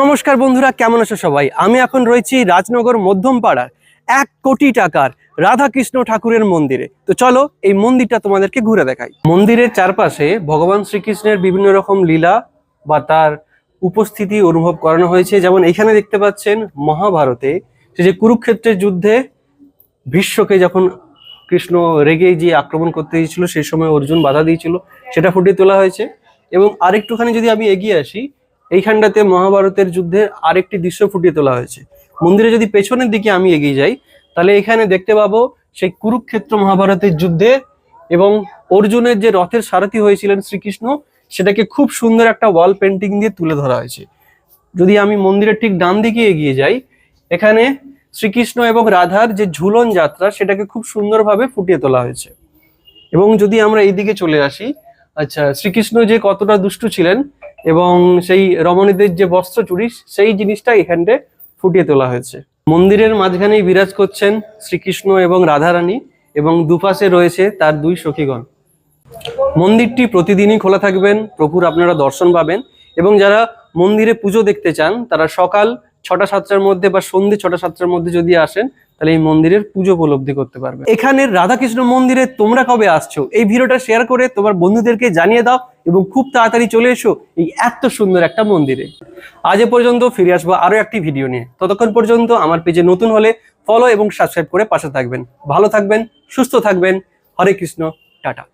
নমস্কার বন্ধুরা, কেমন আছো সবাই? আমি এখন রয়েছি রাজনগর মধ্যম পাড়ার এক কোটি টাকার রাধাকৃষ্ণ ঠাকুরের মন্দিরে। তো চলো এই মন্দিরটা তোমাদেরকে ঘুরে দেখাই। মন্দিরের চারপাশে ভগবান শ্রীকৃষ্ণের বিভিন্ন রকম লীলা বা তার উপস্থিতি অনুভব করানো হয়েছে। যেমন এখানে দেখতে পাচ্ছেন মহাভারতে সে যে কুরুক্ষেত্রের যুদ্ধে ভীষ্মকে যখন কৃষ্ণ রেগে যে আক্রমণ করতে দিয়েছিল, সেই সময় অর্জুন বাধা দিয়েছিল, সেটা ফুটিয়ে তোলা হয়েছে। এবং আরেকটুখানি যদি আমি এগিয়ে আসি এইখানটাতে মহাভারতের যুদ্ধের আরেকটি দৃশ্য ফুটিয়ে তোলা হয়েছে। মন্দিরে যদি পেছনের দিকে আমি এগিয়ে যাই, তাহলে এখানে দেখতে পাবো সেই কুরুক্ষেত্র মহাভারতের যুদ্ধে এবং অর্জুনের যে রথের সারথি হয়েছিলেন শ্রীকৃষ্ণ, সেটাকে খুব সুন্দর একটা ওয়াল পেন্টিং দিয়ে তুলে ধরা হয়েছে। যদি আমি মন্দিরের ঠিক ডান দিকে এগিয়ে যাই, এখানে শ্রীকৃষ্ণ এবং রাধার যে ঝুলন যাত্রা, সেটাকে খুব সুন্দরভাবে ফুটিয়ে তোলা হয়েছে। এবং যদি আমরা এই দিকে চলে আসি আচ্ছা শ্রীকৃষ্ণ যে কতটা দুষ্টু ছিলেন এবং সেই রমণীদের যে বস্ত্র চুরি, সেই জিনিসটা এখানটে ফুটিয়ে তোলা হয়েছে। মন্দিরের মাঝখানেই বিরাজ করছেন শ্রীকৃষ্ণ এবং রাধারানী এবং দুপাশে রয়েছে তার দুই সখীগণ। মন্দিরটি প্রতিদিনই খোলা থাকবেন, প্রভুর আপনারা দর্শন পাবেন এবং যারা মন্দিরে পুজো দেখতে চান, তারা সকাল ছটা, সাতটার মধ্যে বা সন্ধ্যে ছটা, সাতটার মধ্যে যদি আসেন, তাহলে এই মন্দিরের পুজো উপলব্ধি করতে পারবে এখানের রাধাকৃষ্ণ মন্দিরে তোমরা কবে আসছো? এই ভিডিওটা শেয়ার করে তোমার বন্ধুদেরকে জানিয়ে দাও এবং খুব তাড়াতাড়ি চলে এসো এই এত সুন্দর একটা মন্দিরে। আজ এ পর্যন্ত ফিরে আসব আরও একটি ভিডিও নিয়ে। ততক্ষণ পর্যন্ত আমার পেজে নতুন হলে ফলো এবং সাবস্ক্রাইব করে পাশে থাকবেন। ভালো থাকবেন, সুস্থ থাকবেন। হরে কৃষ্ণ, টাটা।